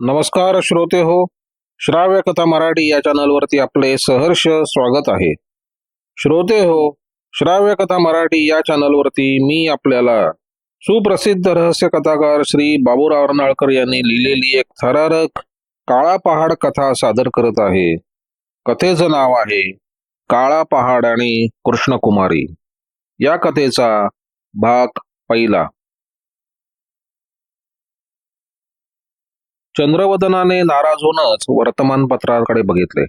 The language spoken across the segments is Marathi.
नमस्कार श्रोते हो श्राव्य कथा मराठी या चॅनलवरती आपले सहर्ष स्वागत आहे. श्रोते हो श्राव्य कथा मराठी या चॅनलवरती मी आपल्याला सुप्रसिद्ध रहस्य कथाकार श्री बाबूराव अर्नाळकर यांनी लिहिलेली एक थरारक काळा पहाड कथा सादर करत आहे. कथेचं नाव आहे काळा पहाड आणि कृष्णकुमारी. या कथेचा भाग पहिला. चंद्रवदनाने नाराज होऊनच वर्तमानपत्राकडे बघितले.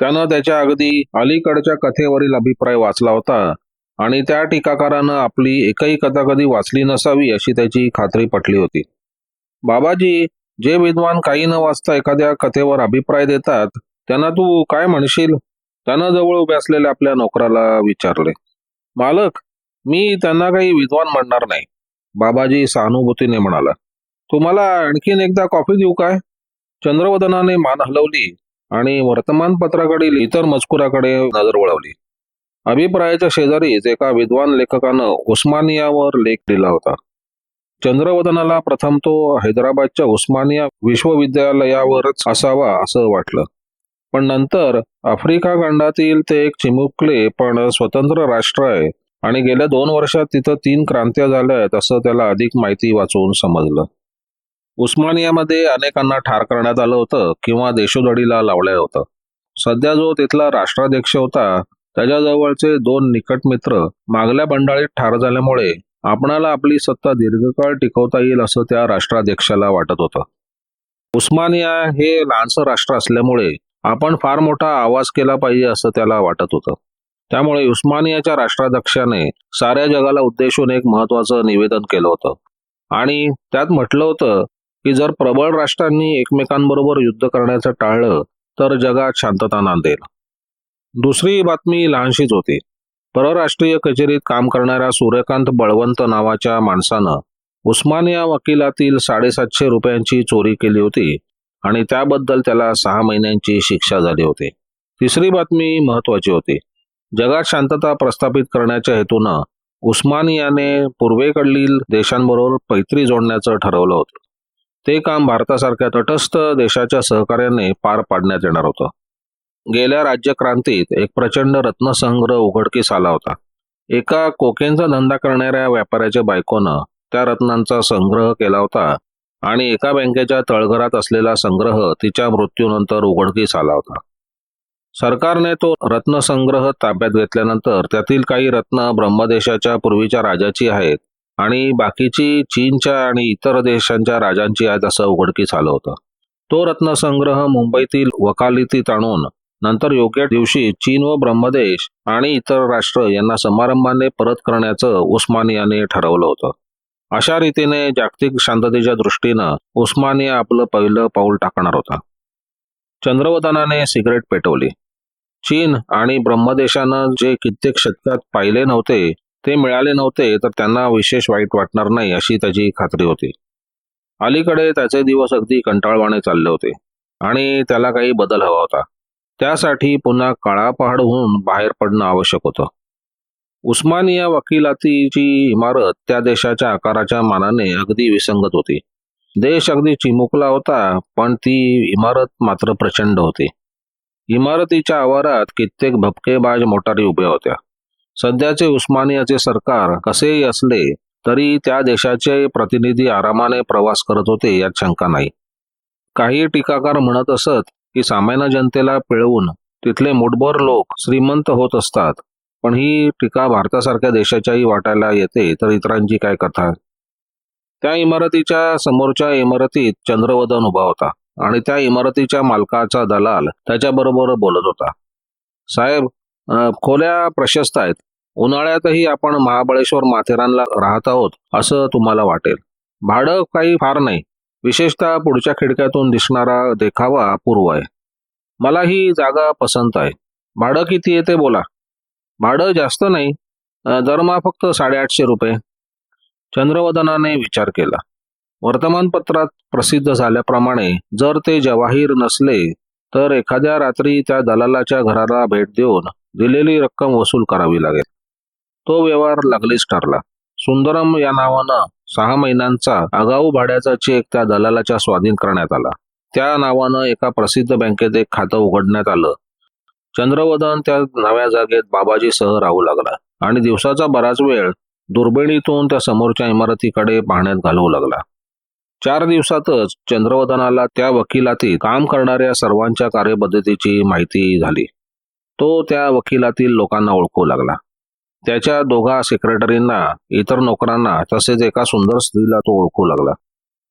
त्यानं त्याच्या अगदी अलीकडच्या कथेवरील अभिप्राय वाचला होता आणि त्या टीकाकारानं आपली एकही कथा कधी वाचली नसावी अशी त्याची खात्री पटली होती. बाबाजी जे विद्वान काही न वाचता एखाद्या कथेवर अभिप्राय देतात त्यांना तू काय म्हणशील? त्यानं जवळ उभे असलेल्या आपल्या नोकराला विचारले. मालक मी त्यांना काही विद्वान म्हणणार नाही बाबाजी सहानुभूतीने म्हणाला. तुम्हाला आणखीन एकदा कॉफी देऊ काय? चंद्रवदनाने मान हलवली आणि वर्तमानपत्राकडील इतर मजकुराकडे नजर वळवली. अभिप्रायाच्या शेजारीच एका विद्वान लेखकानं उस्मानियावर लेख दिला होता. चंद्रवदनाला प्रथम तो हैदराबादच्या उस्मानिया विश्वविद्यालयावरच असावा असं वाटलं. पण नंतर आफ्रिका खंडातील ते एक चिमुकले पण स्वतंत्र राष्ट्र आहे आणि गेल्या दोन वर्षात तिथं तीन क्रांत्या झाल्या आहेत असं त्याला अधिक माहिती वाचून समजलं. उस्मानियामध्ये अनेकांना ठार करण्यात आलं होतं किंवा देशोधडीला लावलं होतं. सध्या जो तिथला राष्ट्राध्यक्ष होता त्याच्याजवळचे दोन निकट मित्र मागल्या बंडाळीत ठार झाल्यामुळे आपणाला आपली सत्ता दीर्घकाळ टिकवता येईल असं त्या राष्ट्राध्यक्षाला वाटत होतं. उस्मानिया हे लहानसं राष्ट्र असल्यामुळे आपण फार मोठा आवाज केला पाहिजे असं त्याला वाटत होतं. त्यामुळे उस्मानियाच्या राष्ट्राध्यक्षाने साऱ्या जगाला उद्देशून एक महत्वाचं निवेदन केलं होतं. आणि त्यात म्हटलं होतं की जर प्रबळ राष्ट्रांनी एकमेकांबरोबर युद्ध करण्याचं टाळलं तर जगात शांतता नांदेल. दुसरी बातमी लहानशीच होती. परराष्ट्रीय कचेरीत काम करणाऱ्या सूर्यकांत बळवंत नावाच्या माणसानं उस्मानिया वकिलातील साडेसातशे रुपयांची चोरी केली होती आणि त्याबद्दल त्याला सहा महिन्यांची शिक्षा झाली होती. तिसरी बातमी महत्वाची होती. जगात शांतता प्रस्थापित करण्याच्या हेतूनं उस्मानियाने पूर्वेकडील देशांबरोबर पैत्री जोडण्याचं ठरवलं होतं. ते काम भारतासारख्या तटस्थ देशाच्या सहकार्याने पार पाडण्यात येणार होतं. गेल्या राज्यक्रांतीत एक प्रचंड रत्नसंग्रह उघडकीस आला होता. एका कोकेनचा धंदा करणाऱ्या व्यापाऱ्याच्या बायकोनं त्या रत्नांचा संग्रह केला होता आणि एका बँकेच्या तळघरात असलेला संग्रह तिच्या मृत्यूनंतर उघडकीस आला होता. सरकारने तो रत्नसंग्रह ताब्यात घेतल्यानंतर त्यातील काही रत्न ब्रह्मदेशाच्या पूर्वीच्या राजाची आहेत आणि बाकीची चीनच्या आणि इतर देशांच्या राजांची आहेत असं उघडकीस आलं होतं. तो रत्नसंग्रह मुंबईतील वकालतीत आणून नंतर योग्य दिवशी चीन व ब्रह्मदेश आणि इतर राष्ट्र यांना समारंभाने परत करण्याचं उस्मानियाने ठरवलं होतं. अशा रीतीने जागतिक शांततेच्या दृष्टीनं उस्मानिया आपलं पहिलं पाऊल टाकणार होता. चंद्रवदनाने सिगरेट पेटवली. चीन आणि ब्रह्मदेशानं जे कित्येक शतकात पाहिले नव्हते ते मिळाले नव्हते तर त्यांना विशेष वाईट वाटणार नाही अशी त्याची खात्री होती. अलीकडे त्याचे दिवस अगदी कंटाळवाणे चालले होते आणि त्याला काही बदल हवा होता. त्यासाठी पुन्हा काळा पहाड होऊन बाहेर पडणं आवश्यक होतं. उस्मानिया वकिलातीची इमारत त्या देशाच्या आकाराच्या मानाने अगदी विसंगत होती. देश अगदी चिमुकला होता पण ती इमारत मात्र प्रचंड होती. इमारतीच्या आवारात कित्येक भपकेबाज मोटारी उभ्या होत्या. सध्याचे उस्मानियाचे सरकार कसेही असले तरी त्या देशाचे प्रतिनिधी आरामाने प्रवास करत होते यात शंका नाही. काही टीकाकार म्हणत असत की सामान्य जनतेला पिळवून तिथले मुठभर लोक श्रीमंत होत असतात पण ही टीका भारतासारख्या देशाच्याही वाटायला येते तर इतरांची काय कथा? त्या इमारतीच्या समोरच्या इमारतीत चंद्रवदन उभा होता आणि त्या इमारतीच्या मालकाचा दलाल त्याच्याबरोबर बोलत होता. साहेब खोल्या प्रशस्त आहेत. उन्हाळ्यातही आपण महाबळेश्वर माथेरानला राहत आहोत असं तुम्हाला वाटेल. भाडं काही फार नाही. विशेषतः पुढच्या खिडक्यातून दिसणारा देखावा अपूर्व आहे. मला ही जागा पसंत आहे. भाडं किती येते बोला. भाडं जास्त नाही दरमहा फक्त साडेआठशे रुपये. चंद्रवदनाने विचार केला. वर्तमानपत्रात प्रसिद्ध झाल्याप्रमाणे जर ते जवाहीर नसले तर एखाद्या रात्री त्या दलालाच्या घराला भेट देऊन दिलेली रक्कम वसूल करावी लागेल. तो व्यवहार लागलीच ठरला सुंदरम या नावानं सहा महिन्यांचा आगाऊ भाड्याचा चेक त्या दलालाच्या स्वाधीन करण्यात आला. त्या नावानं एका प्रसिद्ध बँकेत एक खातं उघडण्यात आलं. चंद्रवदन त्या नव्या जागेत बाबाजीसह राहू लागला आणि दिवसाचा बराच वेळ दुर्बिणीतून त्या समोरच्या इमारतीकडे पाहण्यात घालवू लागला. चार दिवसातच चंद्रवदनाला त्या वकिलातील काम करणाऱ्या सर्वांच्या कार्यपद्धतीची माहिती झाली. तो त्या वकिलातील लोकांना ओळखू लागला. त्याच्या दोघा सेक्रेटरींना इतर नोकरांना तसेच एका सुंदर स्त्रीला तो ओळखू लागला.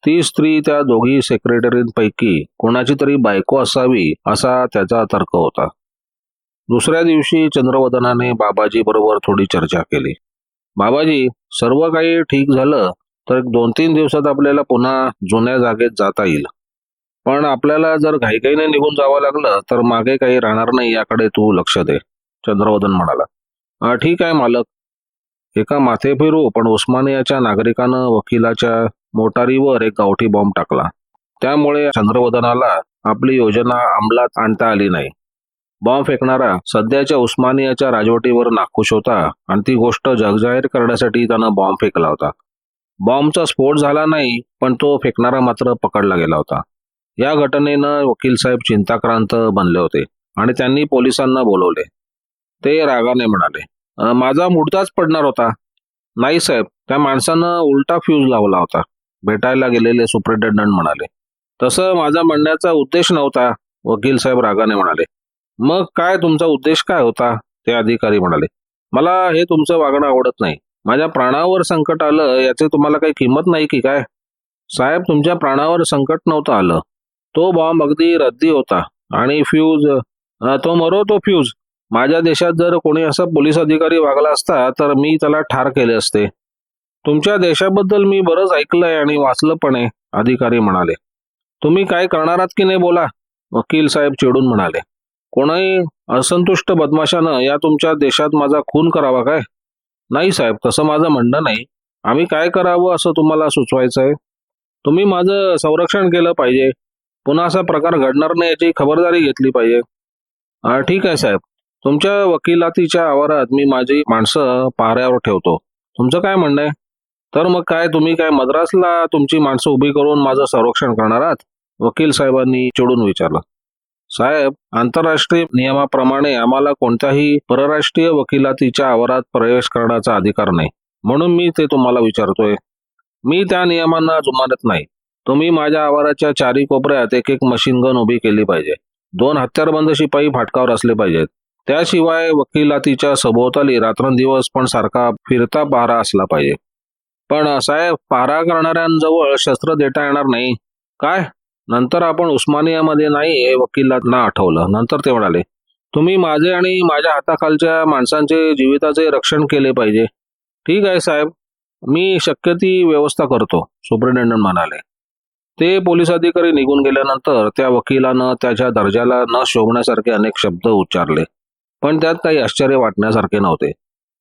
ती स्त्री त्या दोघी सेक्रेटरींपैकी कोणाची तरी बायको असावी असा त्याचा तर्क होता. दुसऱ्या दिवशी चंद्रवदनाने बाबाजी बरोबर थोडी चर्चा केली. बाबाजी सर्व काही ठीक झालं तर एक दोन तीन दिवसात आपल्याला पुन्हा जुन्या जागेत जाता येईल. पण आपल्याला जर घाईघाईने निघून जावं लागलं तर मागे काही राहणार नाही याकडे तू लक्ष दे चंद्रवदन म्हणाला. ठीक आहे मालक. एका माथे फिरू पण उस्मानियाच्या नागरिकानं वकिलाच्या मोटारीवर एक गावठी बॉम्ब टाकला. त्यामुळे चंद्रवदनाला आपली योजना अंमलात आणता आली नाही. बॉम्ब फेकणारा सध्याच्या उस्मानियाच्या राजवटीवर नाखुश होता आणि ती गोष्ट जगजाहीर करण्यासाठी त्यानं बॉम्ब फेकला होता. बॉम्बचा स्फोट झाला नाही पण तो फेकणारा मात्र पकडला गेला होता. या घटनेनं वकील साहेब चिंताक्रांत बनले होते आणि त्यांनी पोलिसांना बोलवले. ते रागाने म्हणाले. माझा मुडताच पडणार होता. नाही साहेब त्या माणसानं उलटा फ्यूज लावला होता. भेटायला गेलेले सुप्रिंटेंडंट म्हणाले. तसं माझा म्हणण्याचा उद्देश नव्हता. वकील साहेब रागाने म्हणाले. मग काय तुमचा उद्देश काय होता? ते अधिकारी म्हणाले. मला हे तुमचं वागणं आवडत नाही. माझ्या प्राणावर संकट आलं याची तुम्हाला काही किंमत नाही की काय? साहेब तुमच्या प्राणावर संकट नव्हतं आलं. तो बॉम्ब अगदी रद्दी होता. आणि फ्यूज तो मरो तो फ्यूज माझ्या देशात जर कोणी असा पोलीस अधिकारी वागला असता तर मी त्याला ठार केले असते. तुमच्या देशाबद्दल मी बरंच ऐकलंय आणि वाचलं पण आहे अधिकारी म्हणाले. तुम्ही काय करणार आहात की नाही बोला वकील साहेब चिडून म्हणाले. कोणाही असंतुष्ट बदमाशानं या तुमच्या देशात माझा खून करावा काय? नाही साहेब तसं माझं म्हणणं नाही. आम्ही काय करावं असं तुम्हाला सुचवायचं आहे तुम्ही माझं संरक्षण केलं पाहिजे. पुन्हा असा प्रकार घडणार नाही याची खबरदारी घेतली पाहिजे. ठीक आहे साहेब. तुमच्या वकिलातीच्या आवारात मी माझी माणसं पाऱ्यावर ठेवतो. तुमचं काय म्हणणं आहे? तर मग काय तुम्ही काय मद्रासला तुमची माणसं उभी करून माझं संरक्षण करणार आहात? वकील साहेबांनी चिडून विचारलं. साहेब आंतरराष्ट्रीय नियमाप्रमाणे आम्हाला कोणत्याही परराष्ट्रीय वकिलातीच्या आवारात प्रवेश करण्याचा अधिकार नाही. म्हणून मी ते तुम्हाला विचारतोय. मी त्या नियमांना जुमानत नाही. तुम्ही माझ्या आवाराच्या चारी कोपऱ्यात एक एक मशीन गन उभी केली पाहिजे. दोन हत्यारबंद शिपाई फाटकावर असले पाहिजेत. त्याशिवाय वकिलातीच्या सभोवताली रात्रंदिवस पण सारखा फिरता पहारा असला पाहिजे. पण साहेब पहारा करणाऱ्यांजवळ शस्त्र देता येणार नाही. काय? नंतर आपण उस्मानियामध्ये नाही हे वकिलांना आठवलं. नंतर ते म्हणाले तुम्ही माझे आणि माझ्या हाताखालच्या माणसांचे जीविताचे रक्षण केले पाहिजे. ठीक आहे साहेब. मी शक्य ती व्यवस्था करतो सुप्रिटेंडंट म्हणाले. ते पोलीस अधिकारी निघून गेल्यानंतर त्या वकिलानं त्याच्या दर्जाला न शोभण्यासारखे अनेक शब्द उच्चारले. पण त्यात काही आश्चर्य वाटण्यासारखे नव्हते.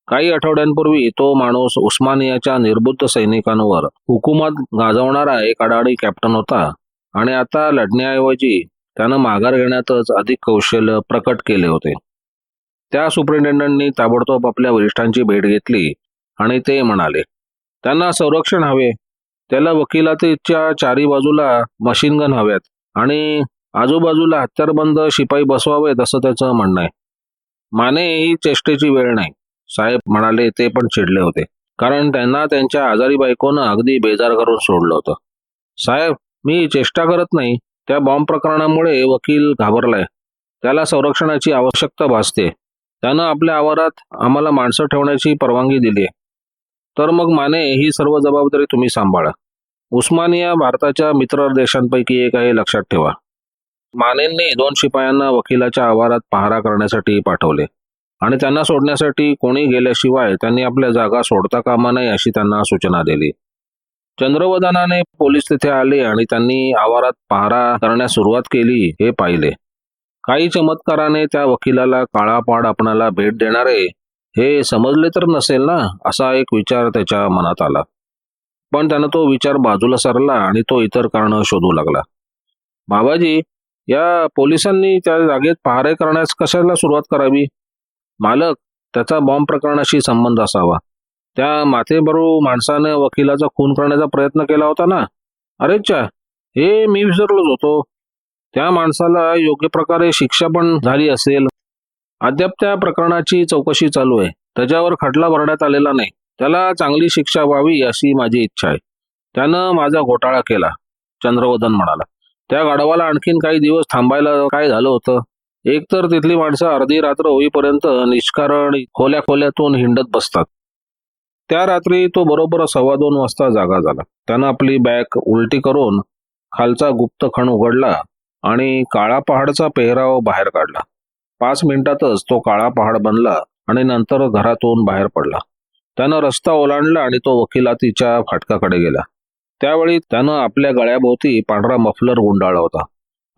काही आठवड्यांपूर्वी तो माणूस उस्मानियाच्या निर्बुद्ध सैनिकांवर हुकुमत गाजवणारा एक अडाणी कॅप्टन होता आणि आता लढण्याऐवजी त्यानं माघार घेण्यातच अधिक कौशल्य प्रकट केले होते. त्या सुप्रिंटेंडंटनी ताबडतोब आपल्या वरिष्ठांची भेट घेतली आणि ते म्हणाले त्यांना संरक्षण हवे. त्याला वकिलातीच्या चारी बाजूला मशीन गन हव्यात आणि आजूबाजूला हत्यारबंद शिपाई बसवावेत असं त्याचं म्हणणं आहे. माने ही चेष्टेची वेळ नाही. साहेब म्हणाले ते पण चिडले होते. कारण त्यांना त्यांच्या आजारी बायकोनं अगदी बेजार करून सोडलं होतं. साहेब मी चेष्टा करत नाही. त्या बॉम्ब प्रकरणामुळे वकील घाबरलाय. त्याला संरक्षणाची आवश्यकता भासते. त्यानं आपल्या आवारात आम्हाला माणसं ठेवण्याची परवानगी दिली तर मग माने ही सर्व जबाबदारी तुम्ही सांभाळा. उस्मानिया भारताच्या मित्र देशांपैकी एक आहे लक्षात ठेवा. मानेंनी दोन शिपायांना वकिलाच्या आवारात पहारा करण्यासाठी पाठवले आणि त्यांना सोडण्यासाठी कोणी गेल्याशिवाय त्यांनी आपल्या जागा सोडता कामा नये अशी त्यांना सूचना दिली. चंद्रवदनाने पोलीस तिथे आले आणि त्यांनी आवारात पहारा करण्यास सुरुवात केली हे पाहिले. काही चमत्काराने त्या वकिलाला काळापाड आपणाला भेट देणारे हे समजले तर नसेल ना? असा एक विचार त्याच्या मनात आला. पण त्यानं तो विचार बाजूला सरला आणि तो इतर कारण शोधू लागला. बाबाजी या पोलिसांनी त्या जागेत पहारे करण्यास कशाला सुरुवात करावी? मालक त्याचा बॉम्ब प्रकरणाशी संबंध असावा. त्या माथेबरू माणसाने वकिलाचा खून करण्याचा प्रयत्न केला होता ना? अरेच्छा हे मी विसरलोच होतो. त्या माणसाला योग्य प्रकारे शिक्षा पण झाली असेल. अद्याप त्या प्रकरणाची चौकशी चालू आहे. त्याच्यावर खटला भरण्यात आलेला नाही. त्याला चांगली शिक्षा व्हावी अशी माझी इच्छा आहे. त्यानं माझा घोटाळा केला चंद्रवदन म्हणाला. त्या गाढवाला आणखीन काही दिवस थांबायला काय झालं होतं? एकतर तिथली माणसं अर्धी रात्र होईपर्यंत निष्कारण खोल्या खोल्यातून हिंडत बसतात. त्या रात्री तो बरोबर सव्वा दोन वाजता जागा झाला. त्यानं आपली बॅग उलटी करून खालचा गुप्त खण उघडला आणि काळा पहाडचा पेहराव बाहेर काढला. पाच मिनिटातच तो काळा पहाड बनला आणि नंतर घरातून बाहेर पडला. त्यानं रस्ता ओलांडला आणि तो वकिलातीच्या फाटकाकडे गेला. त्यावेळी त्यानं आपल्या गळ्याभोवती पांढरा मफलर गुंडाळला होता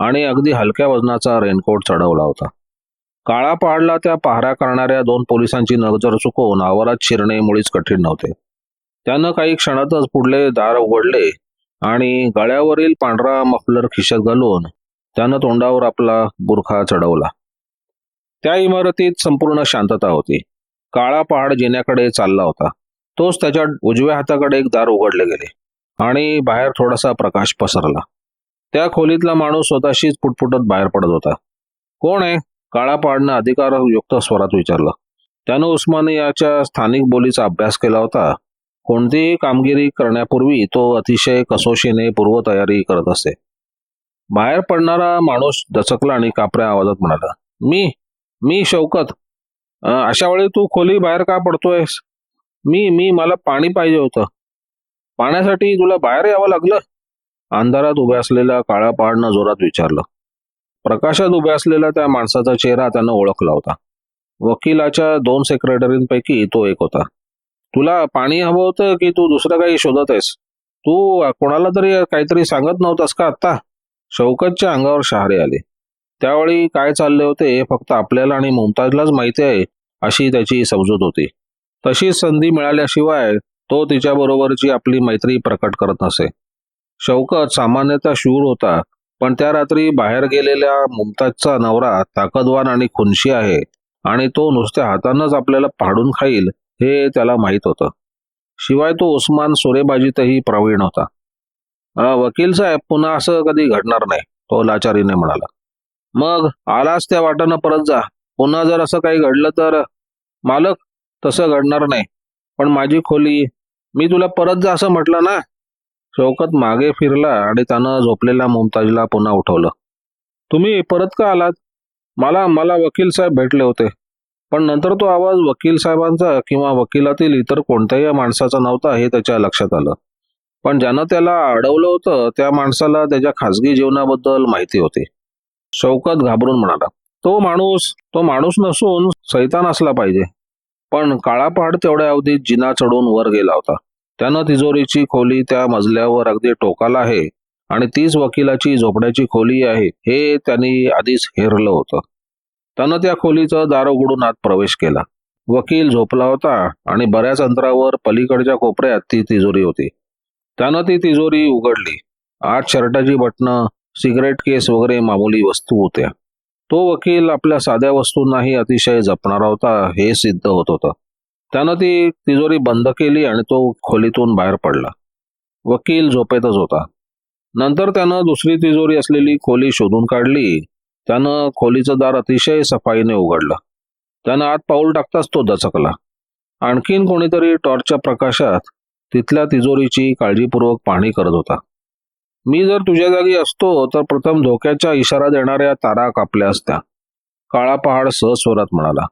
आणि अगदी हलक्या वजनाचा रेनकोट चढवला होता. काळा पहाडला त्या पहारा करणाऱ्या दोन पोलिसांची नजर चुकवून आवारात शिरणे मुळीच कठीण नव्हते. त्यानं काही क्षणातच पुढले दार उघडले आणि गळ्यावरील पांढरा मफलर खिशात घालून त्यानं तोंडावर आपला बुरखा चढवला. त्या इमारतीत संपूर्ण शांतता होती. काळा पहाड जिन्याकडे चालला होता. तोच त्याच्या उजव्या हाताकडे एक दार उघडले गेले. आणि बाहेर थोडासा प्रकाश पसरला. त्या खोलीतला माणूस स्वतःशीच पुटपुटत बाहेर पडत होता. कोण आहे? काळा पाडणं अधिकारयुक्त स्वरात विचारलं. त्यानं उस्मानियाच्या स्थानिक बोलीचा अभ्यास केला होता. कोणतीही कामगिरी करण्यापूर्वी तो अतिशय कसोशीने पूर्वतयारी करत असे. बाहेर पडणारा माणूस दचकला आणि कापऱ्या आवाजात म्हणाला मी? मी शौकत? अशा वेळी तू खोली बाहेर का पडतोयस? मी मी मला पाणी पाहिजे होतं. पाण्यासाठी तुला बाहेर यावं लागलं? अंधारात उभ्या असलेल्या काळ्या पहाडनं जोरात विचारलं. प्रकाशात उभ्या असलेला त्या माणसाचा चेहरा त्यानं ओळखला होता. वकिलाच्या दोन सेक्रेटरींपैकी तो एक होता. तुला पाणी हवं होतं की तू दुसरं काही शोधत आहेस? तू कोणाला तरी काहीतरी सांगत नव्हतास का आत्ता? शौकतच्या अंगावर शहारे आले. त्यावेळी काय चालले होते हे फक्त आपल्याला आणि मुमताजलाच माहिती आहे अशी त्याची समजूत होती. तशी संधी मिळाल्याशिवाय तो तिच्याबरोबरची आपली मैत्री प्रकट करत नसे. शौकत सामान्यतः शूर होता पण त्या रात्री बाहेर गेलेल्या मुमताजचा नवरा ताकदवान आणि खुनशी आहे आणि तो नुसत्या हातानंच आपल्याला पाडून खाईल हे त्याला माहीत होतं. शिवाय तो उस्मान सोरेबाजीतही प्रवीण होता. वकील साहेब पुन्हा असं कधी घडणार नाही तो लाचारीने म्हणाला. मग आलाच त्या वाटानं परत जा. पुन्हा जर असं काही घडलं तर मालक तसं घडणार नाही. पण माझी खोली मी तुला परत जा असं म्हटलं ना. शौकत मागे फिरला आणि त्यानं झोपलेल्या मुमताजला पुन्हा उठवलं. तुम्ही परत का आलात? मला मला वकील साहेब भेटले होते. पण नंतर तो आवाज वकील साहेबांचा किंवा वकिलातील इतर कोणत्याही माणसाचा नव्हता हे त्याच्या लक्षात आलं. पण ज्यानं त्याला अडवलं होतं त्या माणसाला त्याच्या खासगी जीवनाबद्दल माहिती होती. शौकत घाबरून म्हणाला तो माणूस तो माणूस नसून सैतान असला पाहिजे. पण काळा पहाड तेवढ्या अवधीत जिना चढून वर गेला होता. त्यानं तिजोरीची खोली त्या मजल्यावर अगदी टोकाला आहे आणि तीच वकिलाची झोपड्याची खोली आहे हे त्यांनी आधीच हेरलं होतं. त्यानं त्या खोलीचं दार उघडून आत प्रवेश केला. वकील झोपला होता आणि बऱ्याच अंतरावर पलीकडच्या कोपऱ्यात ती तिजोरी होती. त्यानं ती तिजोरी उघडली. आत शर्टाची बटणं सिगरेट केस वगैरे मामूली वस्तू होत्या. तो वकील आपल्या साध्या वस्तूंनाही अतिशय जपणारा होता हे सिद्ध होत होतं. त्यानं ती तिजोरी बंद केली आणि तो खोलीतून बाहेर पडला. वकील झोपेतच होता. नंतर त्यानं दुसरी तिजोरी असलेली खोली शोधून काढली. त्यानं खोलीचं दार अतिशय सफाईने उघडलं. त्यानं आत पाऊल टाकताच तो दचकला. आणखीन कोणीतरी टॉर्चच्या प्रकाशात तिथल्या तिजोरीची काळजीपूर्वक पाहणी करत होता. मी जर तुझ्या जागी असतो तर प्रथम धोक्याचा इशारा देणाऱ्या तारा कापल्या असत्या. काळा पहाड सहस्वरात म्हणाला.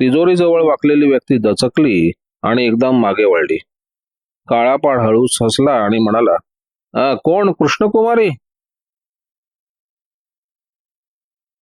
तिजोरीजवळ वाकलेली व्यक्ती दचकली आणि एकदम मागे वळली. काळा पहाड हळूच हसला आणि म्हणाला कोण? कृष्णकुमारी?